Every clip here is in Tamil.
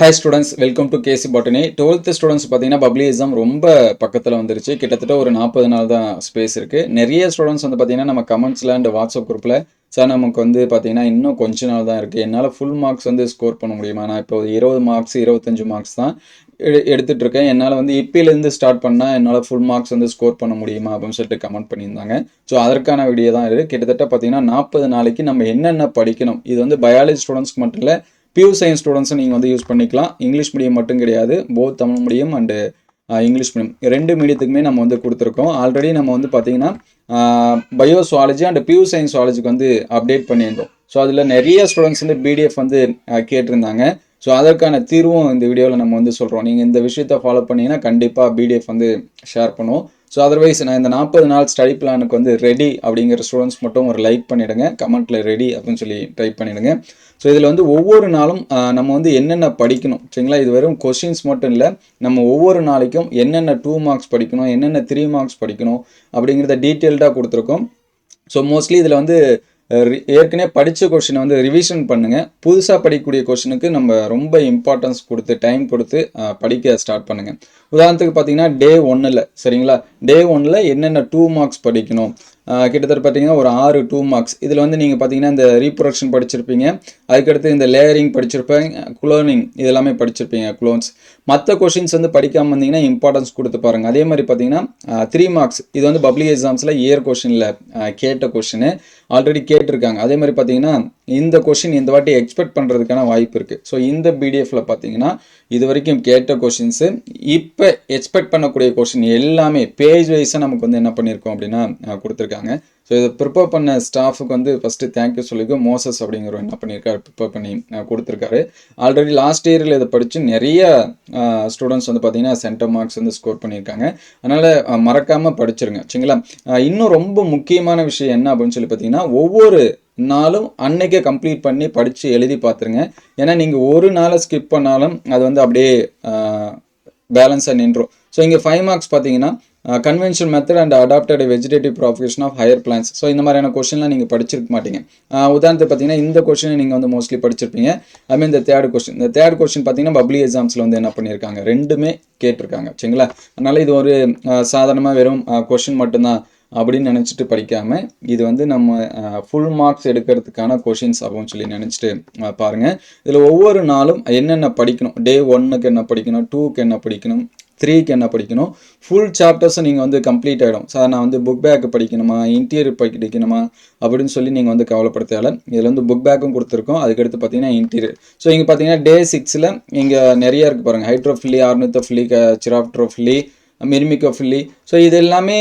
Hi students welcome to KC botany twelfth students பார்த்தீங்கன்னா பப்ளிசம் ரொம்ப பக்கத்தில் வந்துருச்சு. கிட்டத்தட்ட ஒரு நாற்பது நாள் தான் ஸ்பேஸ் இருக்குது நிறைய ஸ்டூடெண்ட்ஸ் வந்து பார்த்தீங்கன்னா நம்ம கமெண்ட்ஸில் அண்ட் வாட்ஸ்அப் குரூப்பில் சார் நமக்கு வந்து பார்த்தீங்கன்னா இன்னும் கொஞ்ச நாள் தான் இருக்குது என்னால் ஃபுல் மார்க்ஸ் வந்து ஸ்கோர் பண்ண முடியுமா? நான் இப்போ இருபது மார்க்ஸ் இருபத்தஞ்சு மார்க்ஸ் தான் எடு இருக்கேன். என்னால் வந்து இப்பிலேருந்து ஸ்டார்ட் பண்ணால் என்னால் ஃபுல் மார்க்ஸ் வந்து ஸ்கோர் பண்ண முடியுமா? அப்படின்னு சொல்லிட்டு கமெண்ட் பண்ணியிருந்தாங்க. ஸோ அதற்கான வீடியோ தான் இருக்குது கிட்டத்தட்ட பார்த்தீங்கன்னா நாற்பது நாளைக்கு நம்ம என்னென்ன படிக்கணும்? இது வந்து பயாலஜி ஸ்டூடெண்ட்ஸ்க்கு மட்டும் இல்லை பியூர் சயின்ஸ் ஸ்டூடெண்ட்ஸை நீங்கள் வந்து யூஸ் பண்ணிக்கலாம். இங்கிலீஷ் மீடியம் மட்டும் கிடையாது. Both Tamil medium and English medium ரெண்டு மீடியத்துக்குமே நம்ம வந்து கொடுத்துருக்கோம். ஆல்ரெடி நம்ம வந்து பார்த்தீங்கன்னா bio zoology and pure science சுவாலஜிக்கு வந்து அப்டேட் பண்ணியிருந்தோம். ஸோ அதில் நிறைய ஸ்டூடெண்ட்ஸ் வந்து பிடிஎஃப் வந்து கேட்டிருந்தாங்க. ஸோ அதற்கான தீர்வும் இந்த வீடியோவில் நம்ம வந்து சொல்கிறோம் நீங்கள் இந்த விஷயத்தை ஃபாலோ பண்ணிங்கன்னா கண்டிப்பாக பிடிஎஃப் வந்து ஷேர் பண்ணுவோம். ஸோ அதர்வைஸ் நான் இந்த நாற்பது நாள் ஸ்டடி பிளானுக்கு வந்து ரெடி அப்படிங்கிற ஸ்டூடெண்ட்ஸ் மட்டும் ஒரு லைக் பண்ணிவிடுங்க கமெண்ட்டில் ரெடி அப்படின்னு சொல்லி டைப் பண்ணிவிடுங்க ஸோ இதில் வந்து ஒவ்வொரு நாளும் நம்ம வந்து என்னென்ன படிக்கணும்? சரிங்களா? இது வெறும் கொஷின்ஸ் மட்டும் இல்லை. நம்ம ஒவ்வொரு நாளைக்கும் என்னென்ன டூ மார்க்ஸ் படிக்கணும்? என்னென்ன த்ரீ மார்க்ஸ் படிக்கணும்? அப்படிங்கிறத டீட்டெயில்டாக கொடுத்துருக்கோம். ஸோ மோஸ்ட்லி இதில் வந்து ஏற்கனவே படித்த கொஷினை வந்து ரிவிஷன் பண்ணுங்கள் புதுசாக படிக்கக்கூடிய கொஷினுக்கு நம்ம ரொம்ப இம்பார்ட்டன்ஸ் கொடுத்து டைம் கொடுத்து படிக்க ஸ்டார்ட் பண்ணுங்கள் உதாரணத்துக்கு பார்த்தீங்கன்னா டே ஒன்றில் சரிங்களா? டே ஒனில் என்னென்ன டூ மார்க்ஸ் படிக்கணும்? கிட்டத்தட்ட பார்த்தீங்கன்னா ஒரு ஆறு டூ மார்க்ஸ் இதில் வந்து நீங்கள் பார்த்தீங்கன்னா இந்த ரீப்ரொடக்ஷன் படிச்சிருப்பீங்க. அதுக்கடுத்து இந்த லேயரிங் படிச்சிருப்பீங்க குளோனிங் இதெல்லாமே படிச்சிருப்பீங்க குளோன்ஸ் மற்ற கொஷின்ஸ் வந்து படிக்காமல் வந்தீங்கன்னா இம்பார்ட்டன்ஸ் கொடுத்து பாருங்கள் அதே மாதிரி பார்த்தீங்கன்னா த்ரீ மார்க்ஸ் இது வந்து பப்ளிக் எக்ஸாம்ஸில் இயர் கொஷினில் கேட்ட கொஷினு ஆல்ரெடி கேட்டிருக்காங்க. அதே மாதிரி பார்த்தீங்கன்னா இந்த கொஷின் இந்த வாட்டி எக்ஸ்பெக்ட் பண்ணுறதுக்கான வாய்ப்பு இருக்குது ஸோ இந்த பிடிஎஃப்பில் பார்த்தீங்கன்னா இது வரைக்கும் கேட்ட கொஷின்ஸு இப்போ எக்ஸ்பெக்ட் பண்ணக்கூடிய கொஷின் எல்லாமே பேஜ் வைஸாக நமக்கு வந்து என்ன பண்ணியிருக்கோம் அப்படின்னா கொடுத்துருக்காங்க. ஸோ இதை ப்ரிப்பேர் பண்ண ஸ்டாஃபுக்கு வந்து ஃபஸ்ட்டு தேங்க்யூ சொல்லிக்கோ மோசஸ் அப்படிங்கிற என்ன பண்ணியிருக்காரு ப்ரிப்பேர் பண்ணி கொடுத்துருக்காரு. ஆல்ரெடி லாஸ்ட் இயரில் இதை படித்து நிறைய ஸ்டூடெண்ட்ஸ் வந்து பார்த்தீங்கன்னா சென்டர் மார்க்ஸ் வந்து ஸ்கோர் பண்ணியிருக்காங்க அதனால் மறக்காமல் படிச்சிருங்க. சரிங்களா? இன்னும் ரொம்ப முக்கியமான விஷயம் என்ன அப்படின்னு சொல்லி பார்த்தீங்கன்னா ஒவ்வொரு நாளும் அன்னைக்கே கம்ப்ளீட் பண்ணி படித்து எழுதி பார்த்துருங்க ஏன்னா நீங்கள் ஒரு நாளை ஸ்கிப் பண்ணாலும் அது வந்து அப்படியே பேலன்ஸாக நின்றோம். ஸோ இங்கே ஃபைவ் மார்க்ஸ் பார்த்தீங்கன்னா convention method and adapted vegetative propagation of higher plants so இந்த மாதிரியான கொஷின்லாம் நீங்கள் படிச்சிருக்க மாட்டீங்க. உதாரணத்துக்கு பார்த்தீங்கன்னா இந்த கொஷினை நீங்கள் வந்து மோஸ்ட்லி படிச்சிருப்பீங்க. அதுமாதிரி இந்த தேர்ட் கொஸ்டின் இந்த தேர்ட் கொஸ்டின் பார்த்தீங்கன்னா பப்ளிக் எக்ஸாம்ஸில் வந்து என்ன பண்ணியிருக்காங்க ரெண்டுமே கேட்டிருக்காங்க. சரிங்களா? அதனால் இது ஒரு சாதாரணமாக வெறும் கொஷின் மட்டும்தான் அப்படின்னு நினச்சிட்டு படிக்காமல் இது வந்து நம்ம ஃபுல் மார்க்ஸ் எடுக்கிறதுக்கான கொஷின்ஸ் அப்படின்னு சொல்லி நினச்சிட்டு பாருங்கள் இதில் ஒவ்வொரு நாளும் என்னென்ன படிக்கணும்? டே ஒன்னுக்கு என்ன படிக்கணும்? டூக்கு என்ன படிக்கணும்? த்ரீக்கு என்ன படிக்கணும்? ஃபுல் சாப்டர்ஸும் நீங்கள் வந்து கம்ப்ளீட் ஆகிடும் சார் நான் வந்து புக் பேக் படிக்கணுமா? இன்டீரியர் படிக்கணுமா? அப்படின்னு சொல்லி நீங்கள் வந்து கவலைப்படுத்த தேவை இதில் வந்து புக் பேக்கும் கொடுத்துருக்கோம். அதுக்கடுத்து பார்த்தீங்கன்னா இன்டீரியர் ஸோ இங்கே பார்த்தீங்கன்னா டே சிக்ஸில் இங்கே நிறைய இருக்குது பாருங்கள் ஹைட்ரோஃபில்லி ஆர்னித்தோஃபில்லி சிராப்ட்ரோஃபில்லி மிர்மிகோஃபில்லி ஸோ இது எல்லாமே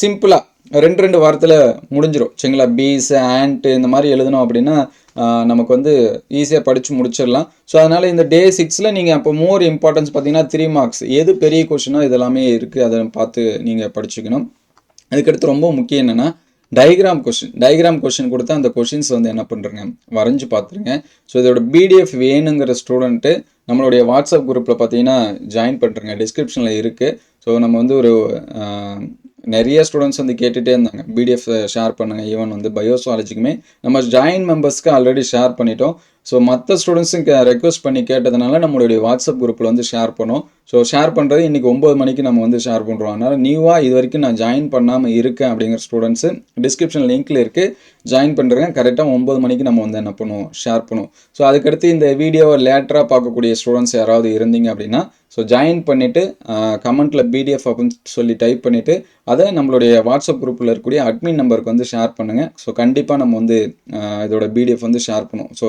சிம்பிளாக ரெண்டு ரெண்டு வாரத்தில் முடிஞ்சிடும் சரிங்களா? பீஸ் ஆண்ட் இந்த மாதிரி எழுதணும் அப்படின்னா நமக்கு வந்து ஈஸியாக படித்து முடிச்சிடலாம். ஸோ அதனால் இந்த டே சிக்ஸில் நீங்கள் அப்போ மோர் இம்பார்ட்டன்ஸ் பார்த்தீங்கன்னா த்ரீ மார்க்ஸ் எது பெரிய கொஷினோ இதெல்லாமே இருக்குது அதை பார்த்து நீங்கள் படிச்சுக்கணும். அதுக்கடுத்து ரொம்ப முக்கியம் என்னென்னா டயக்ராம் கொஷின் டயக்ராம் கொஷின் கொடுத்தா அந்த கொஷின்ஸ் வந்து என்ன பண்ணுறங்க வரைஞ்சு பார்த்துருங்க. ஸோ இதோட பிடிஎஃப் வேணுங்கிற ஸ்டூடெண்ட்டு நம்மளுடைய வாட்ஸ்அப் குரூப்பில் பார்த்தீங்கன்னா ஜாயின் பண்ணுறங்க டிஸ்கிரிப்ஷனில் இருக்குது ஸோ நம்ம வந்து ஒரு நிறைய ஸ்டூடெண்ட்ஸ் வந்து கேட்டுகிட்டே இருந்தாங்க. பிடிஎஃப் ஷேர் பண்ணுங்கள் ஈவன் வந்து பயோசாலஜிக்குமே நம்ம ஜாயின் மெம்பர்ஸ்க்கு ஆல்ரெடி ஷேர் பண்ணிட்டோம். ஸோ மற்ற ஸ்டூடெண்ட்ஸும் ரெக்வஸ்ட் பண்ணி கேட்டதுனால நம்மளுடைய வாட்ஸ்அப் குரூப்பில் வந்து ஷேர் பண்ணோம். ஸோ ஷேர் பண்ணுறது இன்றைக்கி ஒம்பது மணிக்கு நம்ம வந்து ஷேர் பண்ணுறோம் அதனால் நியூவாக இது வரைக்கும் நான் ஜாயின் பண்ணாமல் இருக்கேன் அப்படிங்கிற ஸ்டூடெண்ட்ஸு டிஸ்கிரிப்ஷன் லிங்க்கில் இருக்குது ஜாயின் பண்ணுறேன் கரெக்டாக ஒம்பது மணிக்கு நம்ம வந்து என்ன பண்ணுவோம்? ஷேர் பண்ணுவோம். ஸோ அதுக்கடுத்து இந்த வீடியோவை லேட்டராக பார்க்கக்கூடிய ஸ்டூடெண்ட்ஸ் யாராவது இருந்தீங்க அப்படின்னா ஸோ ஜாயின் பண்ணிவிட்டு கமெண்ட்டில் பிடிஎஃப் அப்படின்னு சொல்லி டைப் பண்ணிவிட்டு அதை நம்மளுடைய வாட்ஸ்அப் குரூப்பில் இருக்கக்கூடிய அட்மின் நம்பருக்கு வந்து ஷேர் பண்ணுங்கள் ஸோ கண்டிப்பாக நம்ம வந்து இதோட பிடிஎஃப் வந்து ஷேர் பண்ணுவோம். ஸோ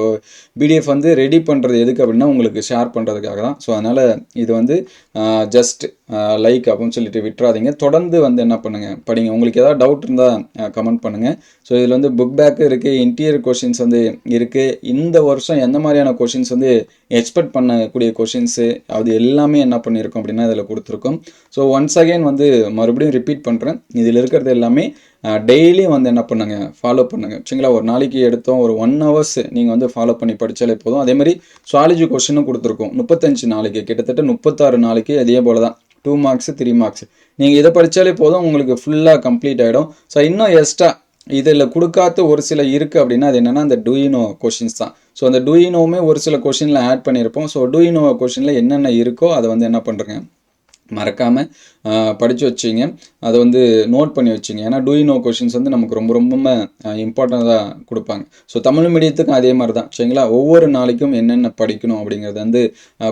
பிடிஎஃப் வந்து ரெடி பண்ணுறது எதுக்கு அப்படின்னா உங்களுக்கு ஷேர் பண்ணுறதுக்காக தான். ஸோ அதனால் இது வந்து ஜஸ்ட் லைக் அப்படின்னு சொல்லிட்டு விட்டுறாதீங்க. தொடர்ந்து வந்து என்ன பண்ணுங்கள் படிங்க. உங்களுக்கு ஏதாவது டவுட் இருந்தால் கமெண்ட் பண்ணுங்கள் ஸோ இதில் வந்து புக் பேக்கு இருக்குது இன்டீரியர் கொஷின்ஸ் வந்து இருக்குது இந்த வருஷம் எந்த மாதிரியான கொஷின்ஸ் வந்து எக்ஸ்பெக்ட் பண்ணக்கூடிய கொஷின்ஸு அது எல்லாமே என்ன பண்ணியிருக்கோம் அப்படின்னா இதில் கொடுத்துருக்கோம். ஸோ ஒன்ஸ் அகைன் வந்து மறுபடியும் ரிப்பீட் பண்ணுறேன் இதில் இருக்கிறது எல்லாமே டெய்லியும் வந்து என்ன பண்ணுங்க? ஃபாலோ பண்ணுங்க. சரிங்களா? ஒரு நாளைக்கு எடுத்தோம் ஒரு ஒன் ஹவர்ஸ் நீங்கள் வந்து ஃபாலோ பண்ணி படித்தாலே போதும். அதே மாதிரி சுவாலஜி கொஷினும் கொடுத்துருக்கோம். முப்பத்தஞ்சு நாளைக்கு கிட்டத்தட்ட முப்பத்தாறு நாளைக்கு அதே போல தான் டூ மார்க்ஸ் த்ரீ மார்க்ஸ் நீங்கள் இதை படித்தாலே போதும் உங்களுக்கு ஃபுல்லாக கம்ப்ளீட் ஆகிடும் ஸோ இன்னும் எக்ஸ்ட்ரா இதில் கொடுக்காத ஒரு சில இருக்குது அப்படின்னா அது என்னென்னா அந்த டூயினோ கொஷின்ஸ் தான். ஸோ அந்த டூயினோவுமே ஒரு சில கொஷினில் ஆட் பண்ணியிருப்போம். ஸோ டூயினோ கொஷினில் என்னென்ன இருக்கோ அதை வந்து என்ன பண்ணுறேங்க மறக்காமல் படித்து வச்சிங்க. அதை வந்து நோட் பண்ணி வச்சிங்க. ஏன்னா டூயினோ கொஷின்ஸ் வந்து நமக்கு ரொம்ப ரொம்ப இம்பார்ட்டண்ட்டாக கொடுப்பாங்க. ஸோ தமிழ் மீடியத்துக்கும் அதே மாதிரி தான் சரிங்களா? ஒவ்வொரு நாளைக்கும் என்னென்ன படிக்கணும் அப்படிங்கிறத வந்து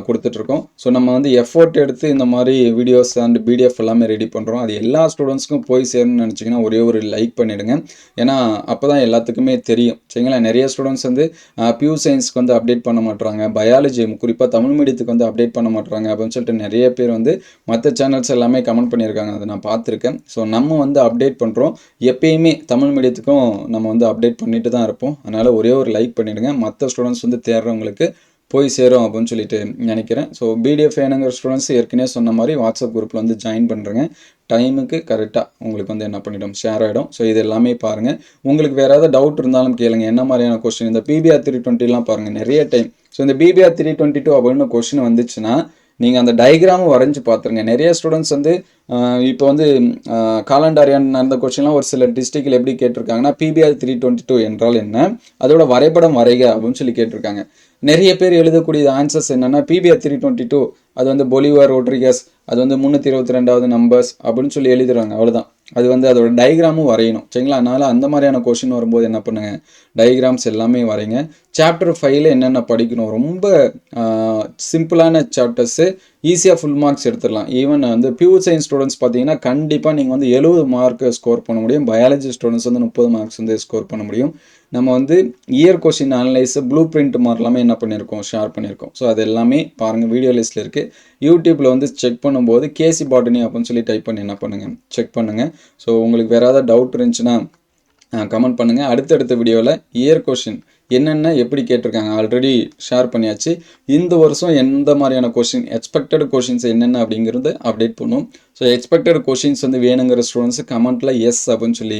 கொடுத்துட்ருக்கோம். ஸோ நம்ம வந்து எஃபோர்ட் எடுத்து இந்த மாதிரி வீடியோஸ் அண்ட் பிடிஎஃப் எல்லாமே ரெடி பண்ணுறோம் அது எல்லா ஸ்டூடெண்ட்ஸ்க்கும் போய் சேரணும்னு நினச்சிங்கன்னா ஒரே ஒரு லைக் பண்ணிவிடுங்க ஏன்னா அப்போ தான் எல்லாத்துக்குமே தெரியும். சரிங்களா? நிறைய ஸ்டூடெண்ட்ஸ் வந்து பியூ சயின்ஸ்க்கு வந்து அப்டேட் பண்ண மாட்டுறாங்க பயாலஜி குறிப்பாக தமிழ் மீடியத்துக்கு வந்து அப்டேட் பண்ண மாட்டுறாங்க அப்படின்னு சொல்லிட்டு நிறைய பேர் வந்து மற்ற சேனல்ஸ் எல்லாமே கமெண்ட் பண்ணியிருக்காங்க. அதை நான் பார்த்துருக்கேன். ஸோ நம்ம வந்து அப்டேட் பண்ணுறோம் எப்பயுமே தமிழ் மீடியத்துக்கும் நம்ம வந்து அப்டேட் பண்ணிட்டு தான் இருப்போம். அதனால் ஒரே ஒரு லைக் பண்ணிவிடுங்க மற்ற ஸ்டூடெண்ட்ஸ் வந்து தேடுறவங்களுக்கு போய் சேரும் அப்படின்னு சொல்லிட்டு நினைக்கிறேன். ஸோ பிடிஎஃப் வேணுங்கிற ஸ்டூடெண்ட்ஸ் ஏற்கனவே சொன்ன மாதிரி வாட்ஸ்அப் குரூப்பில் வந்து ஜாயின் பண்ணுறேங்க டைமுக்கு கரெக்டாக உங்களுக்கு வந்து என்ன பண்ணிடும்? ஷேர் ஆகிடும் ஸோ இது எல்லாமே பாருங்கள் உங்களுக்கு வேறு ஏதாவது டவுட் இருந்தாலும் கேளுங்க. என்ன மாதிரியான கொஸ்டின் இந்த பிபிஆர் த்ரீ டுவெண்ட்டிலாம் பாருங்கள் நிறைய டைம் ஸோ இந்த பிபிஆர் த்ரீ டுவெண்ட்டி டூ அப்படின்னு கொஸ்டின் வந்துச்சுன்னா நீங்கள் அந்த டயக்ராமும் வரைஞ்சி பார்த்துருங்க நிறைய ஸ்டூடெண்ட்ஸ் வந்து இப்போ வந்து காலண்டாரியான் நடந்த கொஸ்டின்லாம் ஒரு சில டிஸ்ட்ரிக்டில் எப்படி கேட்டிருக்காங்கன்னா பிபிஆர் த்ரீ டுவெண்ட்டி டூ என்றால் என்ன? அதோட வரைபடம் வரைக அப்படின்னு சொல்லி கேட்டிருக்காங்க. நிறைய பேர் எழுதக்கூடிய ஆன்சர்ஸ் என்னென்னா பிபிஆர் த்ரீ டுவெண்ட்டி டூ அது வந்து பொலிவார் ரோட்ரிகஸ் அது வந்து முந்நூற்றி இருபத்தி ரெண்டாவது நம்பர்ஸ் அப்படின்னு சொல்லி எழுதுறாங்க அவ்வளோதான் அது வந்து அதோட டயக்ராமும் வரையணும். சரிங்களா? அதனால் அந்த மாதிரியான கொஷின் வரும்போது என்ன பண்ணுங்கள் டயக்ராம்ஸ் எல்லாமே வரைங்க. சாப்டர் ஃபைவ்ல என்னென்ன படிக்கணும்? ரொம்ப சிம்பிளான சாப்டர்ஸு ஈஸியாக ஃபுல் மார்க்ஸ் எடுத்துடலாம். ஈவன் வந்து பியூர் சயின்ஸ் ஸ்டூடெண்ட்ஸ் பார்த்தீங்கன்னா கண்டிப்பாக நீங்கள் வந்து எழுபது மார்க் ஸ்கோர் பண்ண முடியும். பயாலஜி ஸ்டூடெண்ட்ஸ் வந்து முப்பது மார்க்ஸ் வந்து ஸ்கோர் பண்ண முடியும். நம்ம வந்து year question analyse blue print மாதிரிலாமே என்ன பண்ணியிருக்கோம் ஷேர் பண்ணியிருக்கோம் ஸோ அது எல்லாமே பாருங்கள் வீடியோ லிஸ்ட்டில் இருக்குது யூடியூப்பில் வந்து செக் பண்ணும்போது கேசி பாட்டனி அப்படின்னு சொல்லி டைப் பண்ணி என்ன பண்ணுங்கள் செக் பண்ணுங்கள் ஸோ உங்களுக்கு வேறு ஏதாவது டவுட் இருந்துச்சுன்னா கமெண்ட் பண்ணுங்கள் அடுத்தடுத்த வீடியோவில் இயர் கொஷின் என்னென்ன எப்படி கேட்டிருக்காங்க ஆல்ரெடி ஷேர் பண்ணியாச்சு. இந்த வருஷம் எந்த மாதிரியான கொஷின் எக்ஸ்பெக்டட் கொஷின்ஸ் என்னென்ன அப்படிங்கிறது அப்டேட் பண்ணும் ஸோ எக்ஸ்பெக்டட் கொஷின்ஸ் வந்து வேணுங்கிற ஸ்டூடெண்ட்ஸ் கமெண்ட்டில் எஸ் அப்படின்னு சொல்லி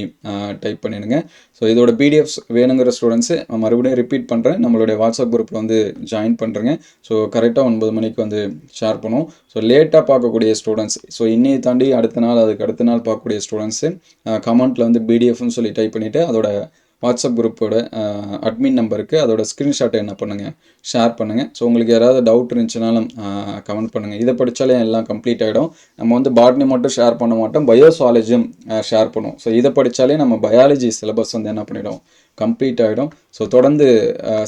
டைப் பண்ணிடுங்க. ஸோ இதோட பிடிஎஃப்ஸ் வேணுங்கிற ஸ்டூடெண்ட்ஸு மறுபடியும் ரிப்பீட் பண்ணுறேன் நம்மளுடைய வாட்ஸ்அப் குரூப்பில் வந்து ஜாயின் பண்ணுறேங்க ஸோ கரெக்டாக ஒன்பது மணிக்கு வந்து ஷேர் பண்ணுவோம். ஸோ லேட்டாக பார்க்கக்கூடிய ஸ்டூடெண்ட்ஸ் ஸோ இன்னையை தாண்டி அடுத்த நாள் அதுக்கு அடுத்த நாள் பார்க்கக்கூடிய ஸ்டூடெண்ட்ஸு கமெண்ட்டில் வந்து பிடிஎஃப்னு சொல்லி டைப் பண்ணிவிட்டு அதோட வாட்ஸ்அப் குரூப்போட அட்மின் நம்பருக்கு அதோட ஸ்க்ரீன்ஷாட்டை என்ன பண்ணுங்கள் ஷேர் பண்ணுங்கள் ஸோ உங்களுக்கு யாராவது டவுட் இருந்துச்சுனாலும் கமெண்ட் பண்ணுங்கள் இதை படித்தாலே எல்லாம் கம்ப்ளீட் ஆகிடும் நம்ம வந்து பாட்னி மட்டும் ஷேர் பண்ண மாட்டோம் பயோசாலஜியும் ஷேர் பண்ணுவோம். ஸோ இதை படித்தாலே நம்ம பயாலஜி சிலபஸ் வந்து என்ன பண்ணிடும் கம்ப்ளீட் ஆகிடும் ஸோ தொடர்ந்து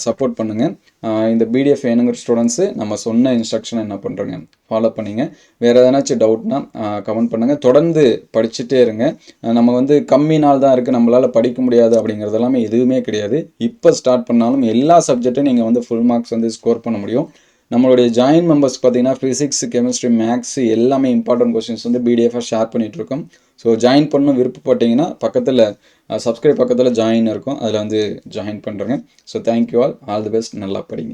சப்போர்ட் பண்ணுங்கள் இந்த பிடிஎஃப் வேணுங்கிற ஸ்டூடெண்ட்ஸு நம்ம சொன்ன இன்ஸ்ட்ரக்ஷனை என்ன பண்ணுறங்க ஃபாலோ பண்ணிங்க. வேறு எதனாச்சும் டவுட்னா கமெண்ட் பண்ணுங்கள் தொடர்ந்து படிச்சுட்டே இருங்க. நம்ம வந்து கம்மி நாள் தான் இருக்குது நம்மளால் படிக்க முடியாது அப்படிங்கிறது எல்லாமே எதுவுமே கிடையாது. இப்போ ஸ்டார்ட் பண்ணாலும் எல்லா சப்ஜெக்ட்டும் நீங்கள் வந்து ஃபுல் மார்க்ஸ் வந்து ஸ்கோர் பண்ண முடியும். நம்மளுடைய ஜாயின் மெம்பர்ஸ் பார்த்தீங்கன்னா ஃபிசிக்ஸ் கெமிஸ்ட்ரி மேக்ஸ் எல்லாமே இம்பார்ட்டன்ட் கொஸ்டின்ஸ் வந்து பிடிஎஃபாக ஷேர் பண்ணிகிட்ருக்கோம் ஸோ ஜாயின் பண்ணணும் விருப்பப்பட்டீங்கன்னா பக்கத்தில் சப்ஸ்கிரைப் பக்கத்தில் ஜாயின் இருக்கும். அதில் வந்து ஜாயின் பண்ணுறேங்க so thank you all all the best நல்லா படிங்க.